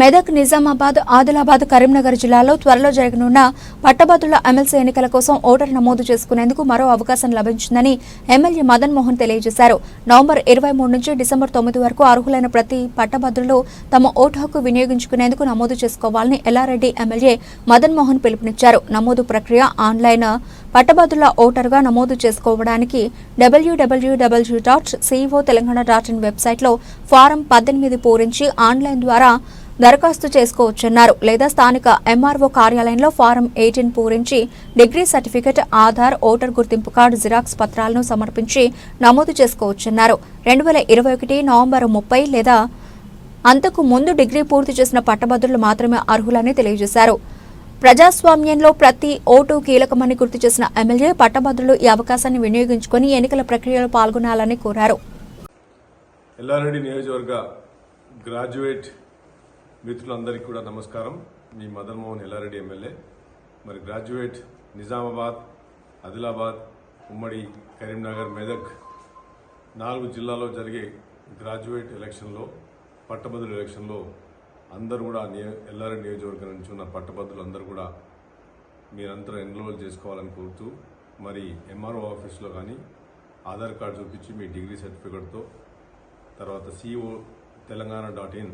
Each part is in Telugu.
మెదక్ నిజామాబాద్ ఆదిలాబాద్ కరీంనగర్ జిల్లాలో త్వరలో జరగనున్న పట్టభద్రుల ఎమ్మెల్సీ ఎన్నికల కోసం ఓటర్ నమోదు చేసుకునేందుకు మరో అవకాశం లభించిందని ఎమ్మెల్యే మదన్ మోహన్ తెలియజేశారు. నవంబర్ ఇరవై మూడు నుంచి డిసెంబర్ తొమ్మిది వరకు అర్హులైన ప్రతి పట్టభద్రులు తమ ఓటు హక్కు వినియోగించుకునేందుకు నమోదు చేసుకోవాలని ఎల్లారెడ్డి ఎమ్మెల్యే మదన్ మోహన్ పిలుపునిచ్చారు. నమోదు ప్రక్రియ ఆన్లైన్ పట్టభద్రుల ఓటరుగా నమోదు చేసుకోవడానికి WWW dot CEO Telangana dot in వెబ్సైట్లో ఫారం పద్దెనిమిది పూరించి ఆన్లైన్ ద్వారా దరఖాస్తు చేసుకోవచ్చన్నారు. లేదా స్థానిక ఎంఆర్ఓ కార్యాలయంలో ఫారం ఎయిటీన్ పూరించి డిగ్రీ సర్టిఫికెట్ ఆధార్ ఓటర్ గుర్తింపు కార్డు జిరాక్స్ పత్రాలను సమర్పించి నమోదు చేసుకోవచ్చన్నారు. రెండు వేల ఇరవై ఒకటి నవంబర్ ముప్పై లేదా అంతకు ముందు డిగ్రీ పూర్తి చేసిన పట్టభద్రులు మాత్రమే అర్హులని తెలియజేశారు. ప్రజాస్వామ్యంలో ప్రతి ఓటు కీలకమని గుర్తు చేసిన ఎమ్మెల్యే పట్టభద్రులు ఈ అవకాశాన్ని వినియోగించుకుని ఎన్నికల ప్రక్రియలో పాల్గొనాలని కోరారు. ఎల్లారెడ్డి నియోజకవర్గ గ్రాడ్యుయేట్ మిత్రులందరికీ కూడా నమస్కారం. మీ మదన్ మోహన్ ఎల్లారెడ్డి ఎమ్మెల్యే మరి గ్రాడ్యుయేట్ నిజామాబాద్ ఆదిలాబాద్ ఉమ్మడి కరీంనగర్ మెదక్ నాలుగు జిల్లాలో జరిగే గ్రాడ్యుయేట్ ఎలక్షన్లో పట్టభద్రుల ఎలక్షన్లో అందరూ కూడా నియ- ఎల్లారెడ్డి నియోజకవర్గం నుంచి ఉన్న పట్టభద్రులు అందరూ కూడా మీరంతా ఎన్రోల్ చేసుకోవాలని కోరుతూ మరి ఎంఆర్ఓ ఆఫీస్లో కానీ ఆధార్ కార్డు చూపించి మీ డిగ్రీ సర్టిఫికేట్తో తర్వాత CEO Telangana dot in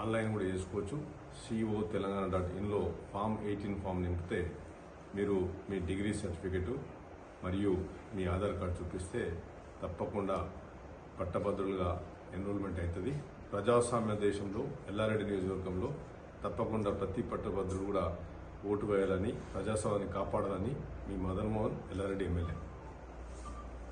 online కూడా చేసుకోవచ్చు. సిఓ తెలంగాణ డాట్ ఇన్లో ఫామ్ ఎయిటీన్ ఫామ్ నింపితే మీరు మీ డిగ్రీ సర్టిఫికెట్ మరియు మీ ఆధార్ కార్డు చూపిస్తే తప్పకుండా పట్టభద్రులుగా ఎన్రోల్మెంట్ అవుతుంది. ప్రజాస్వామ్య దేశంలో ఎల్లారెడ్డి నియోజకవర్గంలో తప్పకుండా ప్రతి పట్టభద్రులు కూడా ఓటు వేయాలని ప్రజాస్వామ్యాన్ని కాపాడాలని మీ మదన్మోహన్ ఎల్లారెడ్డి ఎమ్మెల్యే.